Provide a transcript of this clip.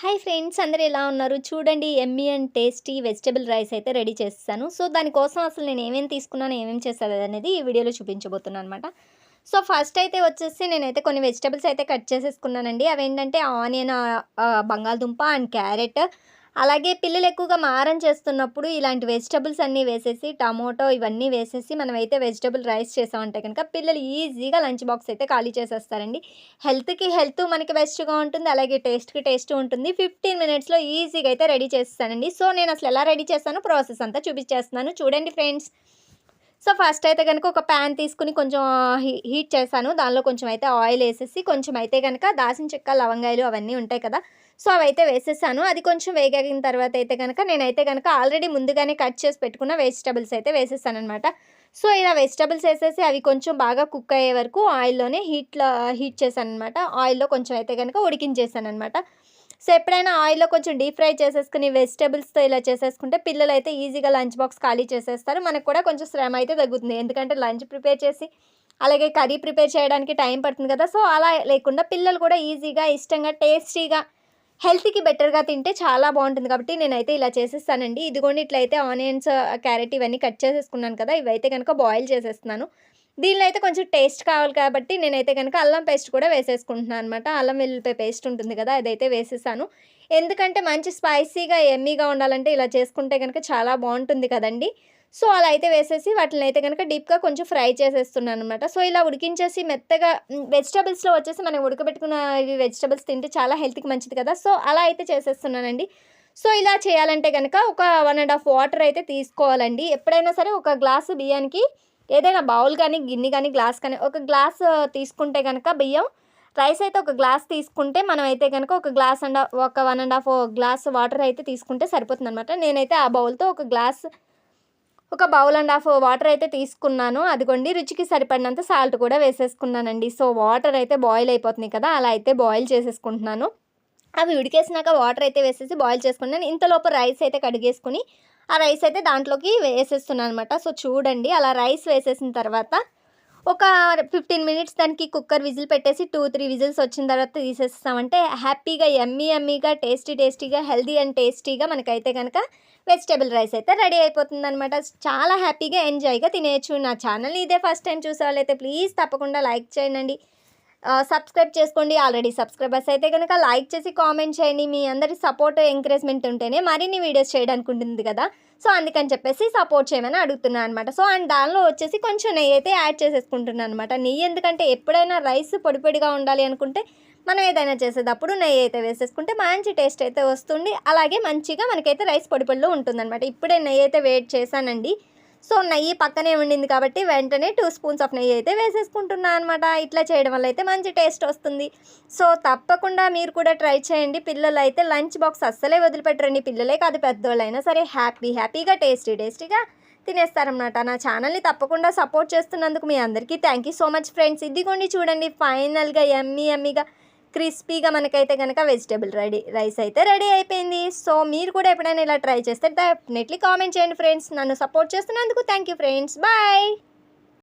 Hi friends అందరూ ఎలా ఉన్నారు? చూడండి yummy and tasty vegetable rice అయితే రెడీ చేస్తాను. సో దానికోసం అసలు నేను ఏమేమి తీసుకున్నాను ఏమేమి చేస్తాను అనేది ఈ వీడియోలో చూపించబోతున్నాను అనమాట సో ఫస్ట్ అయితే వచ్చేసి నేనైతే కొన్ని వెజిటబుల్స్ అయితే కట్ చేసేసుకున్నానండి. అవి ఏంటంటే ఆనియన్ బంగాళదుంప అండ్ క్యారెట్ అలాగే పిల్లలు ఎక్కువగా మారం చేస్తున్నప్పుడు ఇలాంటి వెజిటబుల్స్ అన్నీ వేసేసి టమోటో ఇవన్నీ వేసేసి మనమైతే వెజిటబుల్ రైస్ చేసామంటే కనుక పిల్లలు ఈజీగా లంచ్ బాక్స్ అయితే ఖాళీ చేసేస్తారండి. హెల్త్కి హెల్త్ మనకి బెస్ట్గా ఉంటుంది అలాగే టేస్ట్కి టేస్ట్ ఉంటుంది. ఫిఫ్టీన్ మినిట్స్లో ఈజీగా అయితే రెడీ చేస్తానండి సో నేను అసలు ఎలా రెడీ చేస్తానో ప్రాసెస్ అంతా చూపించేస్తున్నాను. చూడండి ఫ్రెండ్స్. సో ఫస్ట్ అయితే కనుక ఒక ప్యాన్ తీసుకుని కొంచెం హీ- హీట్ చేశాను. దానిలో కొంచెం అయితే ఆయిల్ వేసేసి కొంచెం అయితే కనుక దాసిన చెక్క లవంగాయలు అవన్నీ ఉంటాయి కదా. సో అవైతే వేసేసాను. అది కొంచెం వేగిన తర్వాత అయితే కనుక నేనైతే కనుక ఆల్రెడీ ముందుగానే కట్ చేసి పెట్టుకున్న వెజిటబుల్స్ అయితే వేసేసాను అనమాట సో ఇలా వెజిటబుల్స్ వేసేసి అవి కొంచెం బాగా కుక్ అయ్యే వరకు ఆయిల్లోనే హీట్లో హీట్ చేశాను అనమాట ఆయిల్లో కొంచెం అయితే కనుక ఉడికించేసాను అనమాట సో ఎప్పుడైనా ఆయిల్లో కొంచెం డీప్ ఫ్రై చేసేసుకుని వెజిటబుల్స్తో ఇలా చేసేసుకుంటే పిల్లలు అయితే ఈజీగా లంచ్ బాక్స్ ఖాళీ చేసేస్తారు. మనకు కూడా కొంచెం శ్రమ అయితే తగ్గుతుంది. ఎందుకంటే లంచ్ ప్రిపేర్ చేసి అలాగే కర్రీ ప్రిపేర్ చేయడానికి టైం పడుతుంది కదా. సో అలా లేకుండా పిల్లలు కూడా ఈజీగా ఇష్టంగా టేస్టీగా హెల్త్కి బెటర్గా తింటే చాలా బాగుంటుంది కాబట్టి నేనైతే ఇలా చేసేస్తానండి. ఇదిగోండి ఇట్లయితే ఆనియన్స్ క్యారెట్ ఇవన్నీ కట్ చేసేసుకున్నాను కదా. ఇవైతే కనుక బాయిల్ చేసేస్తున్నాను. దీనిలో అయితే కొంచెం టేస్ట్ కావాలి కాబట్టి నేనైతే కనుక అల్లం పేస్ట్ కూడా వేసేసుకుంటున్నాను అనమాట అల్లం వెల్లుల్లిపాయ పేస్ట్ ఉంటుంది కదా అదైతే వేసేసాను. ఎందుకంటే మంచి స్పైసీగా ఎమ్మీగా ఉండాలంటే ఇలా చేసుకుంటే కనుక చాలా బాగుంటుంది కదండి. సో అలా అయితే వేసేసి వాటిని అయితే కనుక డీప్గా కొంచెం ఫ్రై చేసేస్తున్నాను అనమాట సో ఇలా ఉడికించేసి మెత్తగా వెజిటబుల్స్లో వచ్చేసి మనం ఉడకబెట్టుకున్న ఇవి వెజిటబుల్స్ తింటే చాలా హెల్త్కి మంచిది కదా. సో అలా అయితే చేసేస్తున్నానండి. సో ఇలా చేయాలంటే కనుక ఒక వన్ అండ్ హాఫ్ వాటర్ అయితే తీసుకోవాలండి. ఎప్పుడైనా సరే ఒక గ్లాసు బియ్యానికి ఏదైనా బౌల్ కానీ గిన్నె కానీ గ్లాస్ కానీ ఒక గ్లాస్ తీసుకుంటే కనుక బియ్యం రైస్ అయితే ఒక గ్లాస్ తీసుకుంటే మనం అయితే కనుక ఒక గ్లాస్ అండ్ ఒక one and half glass water అయితే తీసుకుంటే సరిపోతుంది అనమాట నేనైతే ఆ బౌల్తో ఒక గ్లాస్ ఒక బౌల్ అండ్ హాఫ్ వాటర్ అయితే తీసుకున్నాను. అదిగోండి రుచికి సరిపడినంత సాల్ట్ కూడా వేసేసుకున్నానండి. సో వాటర్ అయితే బాయిల్ అయిపోతుంది కదా అలా అయితే బాయిల్ చేసేసుకుంటున్నాను. అవి ఉడికేసినాక వాటర్ అయితే వేసేసి బాయిల్ చేసుకున్నాను. ఇంతలోపు రైస్ అయితే కడిగేసుకుని ఆ రైస్ అయితే దాంట్లోకి వేసేస్తున్నాను అనమాట సో చూడండి అలా రైస్ వేసేసిన తర్వాత ఒక ఫిఫ్టీన్ మినిట్స్ దానికి కుక్కర్ విజిల్ పెట్టేసి టూ త్రీ విజిల్స్ వచ్చిన తర్వాత తీసేస్తామంటే హ్యాపీగా ఎమ్మీ ఎమ్మీగా టేస్టీ టేస్టీగా హెల్దీ అండ్ టేస్టీగా మనకైతే కనుక వెజిటేబుల్ రైస్ అయితే రెడీ అయిపోతుంది అనమాట చాలా హ్యాపీగా ఎంజాయ్గా తినేయచ్చు. నా ఛానల్ ఇదే ఫస్ట్ టైం చూసే వాళ్ళైతే ప్లీజ్ తప్పకుండా లైక్ చేయండి. సబ్స్క్రైబ్ చేసుకోండి. ఆల్రెడీ సబ్స్క్రైబర్స్ అయితే కనుక లైక్ చేసి కామెంట్ చేయండి. మీ అందరి సపోర్ట్ ఎంకరేజ్మెంట్ ఉంటేనే మరిన్ని వీడియోస్ చేయడానికి ఉంటుంది కదా. సో అందుకని చెప్పేసి సపోర్ట్ చేయమని అడుగుతున్నాను అనమాట సో అండ్ దానిలో వచ్చేసి కొంచెం నెయ్యి అయితే యాడ్ చేసేసుకుంటున్నాను అనమాట నెయ్యి ఎందుకంటే ఎప్పుడైనా రైస్ పొడి పొడిగా ఉండాలి అనుకుంటే మనం ఏదైనా చేసేటప్పుడు నెయ్యి అయితే వేసేసుకుంటే మంచి టేస్ట్ అయితే వస్తుంది. అలాగే మంచిగా మనకైతే రైస్ పొడి పొడిలో ఉంటుందన్నమాట. ఇప్పుడే నెయ్యి అయితే వేట్ చేశానండి. సో నెయ్యి పక్కనే ఉండింది కాబట్టి వెంటనే టూ స్పూన్స్ ఆఫ్ నెయ్యి అయితే వేసేసుకుంటున్నాను అనమాట ఇట్లా చేయడం వల్ల అయితే మంచి టేస్ట్ వస్తుంది. సో తప్పకుండా మీరు కూడా ట్రై చేయండి. పిల్లలు అయితే లంచ్ బాక్స్ అస్సలే వదిలిపెట్టరండి. పిల్లలే కాదు పెద్దవాళ్ళైనా సరే హ్యాపీ హ్యాపీగా టేస్టీ టేస్టీగా తినేస్తారనమాట నా ఛానల్ని తప్పకుండా సపోర్ట్ చేస్తున్నందుకు మీ అందరికీ thank you so much friends. ఇదిగోండి చూడండి ఫైనల్గా ఎమ్మీ ఎమ్మీగా క్రిస్పీగా మనకైతే కనుక వెజిటేబుల్ రెడీ రైస్ అయితే రెడీ అయిపోయింది. సో మీరు కూడా ఎప్పుడైనా ఇలా ట్రై చేస్తే డెఫినెట్లీ కామెంట్ చేయండి ఫ్రెండ్స్. నన్ను సపోర్ట్ చేస్తున్నందుకు థ్యాంక్ యూ ఫ్రెండ్స్. బాయ్!